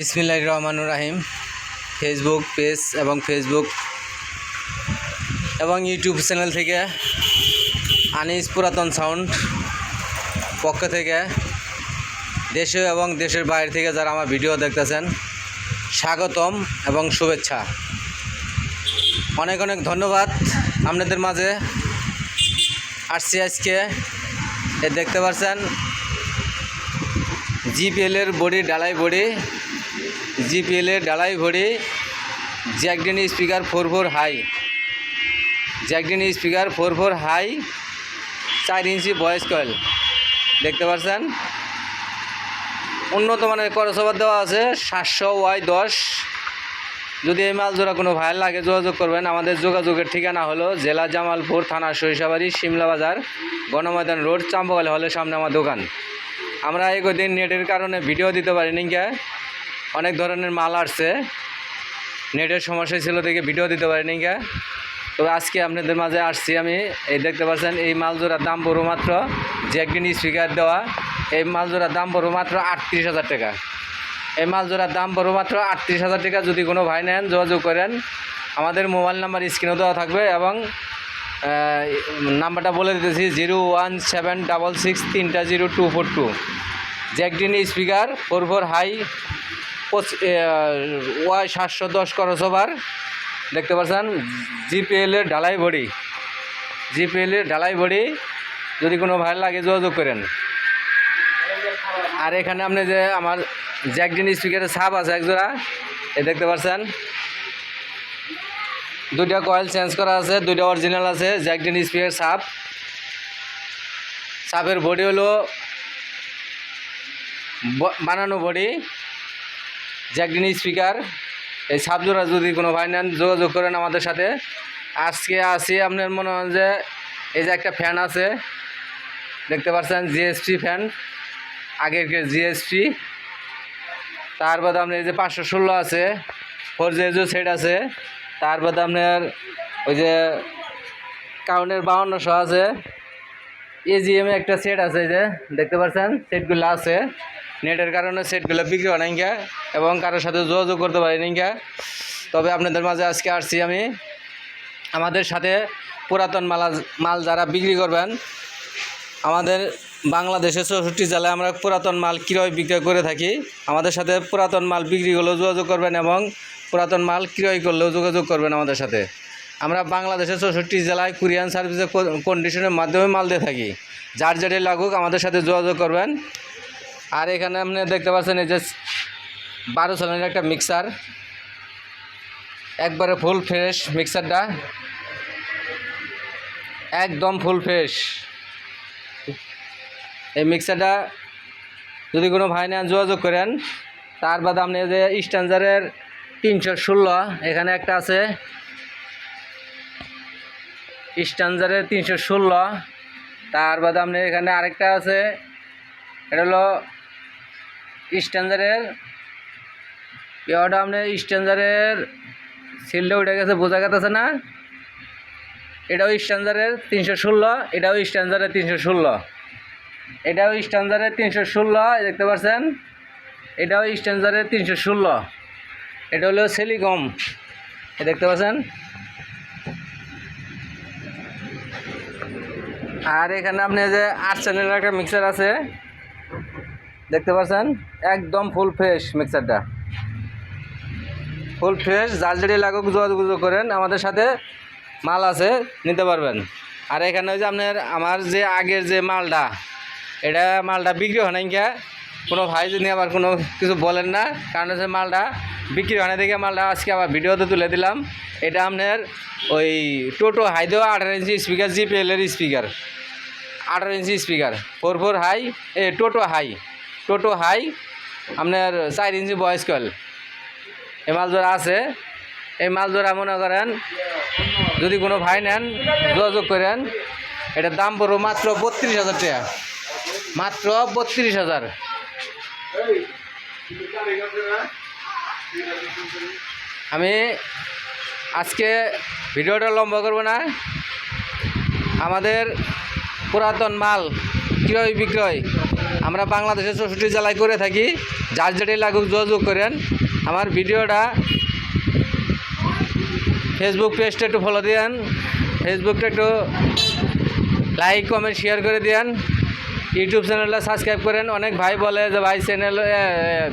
বিসমিল্লাহ রহমানুর রাহিম। ফেসবুক পেজ এবং ফেসবুক এবং ইউটিউব চ্যানেল থেকে আনিস পুরাতন সাউন্ড পক্ষ থেকে দেশে এবং দেশের বাইরে থেকে যারা আমার ভিডিও দেখতেছেন, স্বাগতম এবং শুভেচ্ছা। অনেক অনেক ধন্যবাদ আপনাদের মাঝে। আসছি আজকে। দেখতে পাচ্ছেন জিপিএলের বডি, ডালাই বডি। জিপিএলের ডালাই বডি জ্যাকডেনি স্পিকার ফোর ফোর হাই। জ্যাকডেনি স্পিকার ফোর ফোর হাই, চার ইঞ্চি ভয়েস কয়েল। দেখতে পাচ্ছেন উন্নত মানের করসবার দেওয়া আছে, সাতশো ওয়াই দশ। যদি এই মাল জোড়া কোনো ভাইয়ের লাগে যোগাযোগ করবেন, আমাদের যোগাযোগের ঠিকানা হলো জেলা জামালপুর থানা সরিষাবাড়ি শিমলা বাজার, গণময়দান রোড, চাম্পাগাল হলের সামনে আমার দোকান। আমরা এই দিন নেটের কারণে ভিডিও দিতে পারিনি কে? অনেক ধরনের মাল আসছে। নেটের সমস্যা ছিল দেখে ভিডিও দিতে পারিনি কে তবে আজকে আপনাদের মাঝে আসছি আমি। এই দেখতে পাচ্ছেন, এই মাল জোড়ার দাম পড়ো মাত্র জ্যাকডিন স্পিকার দেওয়া। এই মাল জোড়ার দাম পড়ো মাত্র আটত্রিশ হাজার টাকা। এই মাল জোড়ার দাম পড়ো মাত্র আটত্রিশ হাজার টাকা। যদি কোনো ভাই নেন, যোগাযোগ করেন। আমাদের মোবাইল নাম্বার স্ক্রিনেও দেওয়া থাকবে এবং নাম্বারটা বলে দিতেছি, zero one seven double six তিনটা zero two four two. জ্যাকডিন speaker, four four high Y সাতশো দশ করসোভার দেখতে পাচ্ছেন জিপিএলের ঢালাই বডি। জিপিএলের ঢালাই বডি, যদি কোনো ভাই লাগে যোগাযোগ করেন। আর এখানে আপনি যে আমার জ্যাকডিন স্পিকারের ছাপ আছে একজোড়া এ দেখতে পাচ্ছেন। দুইটা কয়েল চেঞ্জ করা আছে, দুইটা অরিজিনাল আছে, জ্যাকডিন স্পিকার সাপ সাপের বডি হলো বানানো বডি। জ্যাকডিন স্পিকার এই সাবজোড়া যদি কোনো ভাই নেন, যোগাযোগ করেন আমাদের সাথে। আজকে আসি, আপনার মনে হয় যে এই যে একটা ফ্যান আছে, দেখতে পাচ্ছেন জিএসটি ফ্যান আগের জিএসটি তার বাদে আপনার এই যে পাঁচশো ষোলো আছে ফোর জে সেট আছে। তার বাদে আপনার ওই যে কাউন্টের বাউন্নশো আছে। এজিএমে একটা সেট আছে যে, দেখতে পাচ্ছেন সেটগুলো আছে। নেটের কারণে সেটগুলো বিক্রি হয় নাই গা এবং কারোর সাথে যোগাযোগ করতে পারি নাই গা তবে আপনাদের মাঝে আজকে আসছি আমি। আমাদের সাথে পুরাতন মাল মাল যারা বিক্রি করবেন, আমাদের বাংলাদেশের চৌষট্টি জেলায় আমরা পুরাতন মাল ক্রয় বিক্রয় করে থাকি। আমাদের সাথে পুরাতন মাল বিক্রি করলেও যোগাযোগ করবেন এবং পুরাতন মাল ক্রয় করলেও যোগাযোগ করবেন আমাদের সাথে। আমরা বাংলাদেশের চৌষট্টি জেলায় কুরিয়ান সার্ভিসের কন্ডিশনের মাধ্যমে মাল দিয়ে থাকি। যার যেটাই লাগুক আমাদের সাথে যোগাযোগ করবেন। আর এখানে আপনি দেখতে পাচ্ছেন এই যে বারো সালের একটা মিক্সার একবারে ফুল ফ্রেশ মিক্সারটা একদম ফুল ফ্রেশ এই মিক্সারটা যদি কোনো ভাই নেন, যোগাযোগ করেন, তার বাদে আপনি যে স্ট্যান্ডারের তিনশো ষোলো, এখানে একটা আছে। স্ট্যান্ডারের তিনশো ষোলো, তার বাদে আপনি এখানে আরেকটা আছে। এটা হলো স্ট্যান্ডারের ইয়েটা আপনি স্ট্যান্ডারের সিলটা উঠে গেছে, বোঝা গেছে না? এটাও স্ট্যান্ডারের তিনশো ষোলো, এটাও স্ট্যান্ডারের তিনশো ষোলো। এটাও স্ট্যান্ডারের তিনশো ষোলো দেখতে পাচ্ছেন? এটাও স্ট্যান্ডারের তিনশো ষোলো। এটা হলো সেলিকম দেখতে পাচ্ছেন? আর এখানে আপনি যে আট চ্যানেলের একটা মিক্সার আছে দেখতে পাচ্ছেন? একদম ফুল ফ্রেশ মিক্সারটা ফুল ফ্রেশ যার যেটি লাগুক, যোগাযোগ করেন। আমাদের সাথে মাল আছে, নিতে পারবেন। আর এখানে ওই যে আপনার, আমার যে আগের যে মালটা, এটা মালটা বিক্রি হয় কে? কোনো ভাই যদি আবার কোনো কিছু বলেন না, কারণ হচ্ছে মালটা বিক্রি হয় না দেখে মালটা আজকে আবার ভিডিওতে তুলে দিলাম। এটা আপনার ওই টোটো হাই দেওয়া আঠারো ইঞ্চি স্পিকার জিপিএলের স্পিকার আঠারো ইঞ্চি স্পিকার ফোর ফোর হাই এ টোটো হাই টোটো হাই আপনার চার ইঞ্চি ভয়েস কল। এই মাল জোড়া আছে। এই মাল জোড়া মনে করেন, যদি কোনো ভাই নেন, যোগাযোগ করেন, এটার দাম পড়ব মাত্র বত্রিশ হাজার টাকা। মাত্র বত্রিশ হাজার। আমি আজকে ভিডিওটা লম্বা করব না। আমাদের পুরাতন মাল ক্রয় বিক্রয় আমরা বাংলাদেশের চৌষট্টি জেলায় করে থাকি, যার যেটাই লাগুক যোগাযোগ করেন। আমার ভিডিওটা ফেসবুক পেজটা একটু ফলো দিয়েন। ফেসবুকটা একটু লাইক কমেন্ট শেয়ার করে দিয়েন। ইউটিউব চ্যানেলটা সাবস্ক্রাইব করেন। অনেক ভাই বলে যে, ভাই চ্যানেল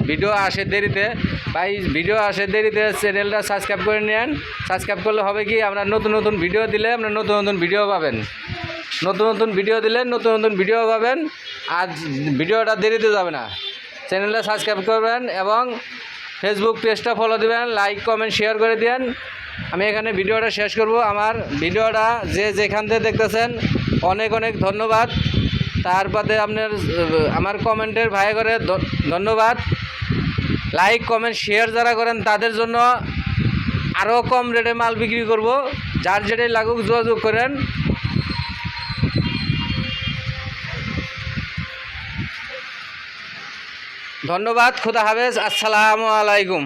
ভিডিও আসে দেরিতে। ভাই ভিডিও আসে দেরিতে চ্যানেলটা সাবস্ক্রাইব করে নেন। সাবস্ক্রাইব করলে হবে কি, আমরা নতুন নতুন ভিডিও দিলে আপনার নতুন নতুন ভিডিও পাবেন। নতুন নতুন ভিডিও দিলে নতুন নতুন ভিডিও পাবেন। আর ভিডিওটা দেরিতে যাবে না। চ্যানেলটা সাবস্ক্রাইব করবেন এবং ফেসবুক পেজটা ফলো দিবেন লাইক কমেন্ট শেয়ার করে দেন আমি এখানে ভিডিওটা শেষ করব। আমার ভিডিওটা যে যেখান থেকে দেখতেছেন, অনেক অনেক ধন্যবাদ। তারপরে আপনার, আমার কমেন্টের ভাই করে ধন্যবাদ। লাইক কমেন্ট শেয়ার যারা করেন, তাদের জন্য আরও কম রেটে মাল বিক্রি করব। যার যেটাই লাগুক যোগাযোগ করেন। ধন্যবাদ খুদা হাফেজ আসসালামু আলাইকুম।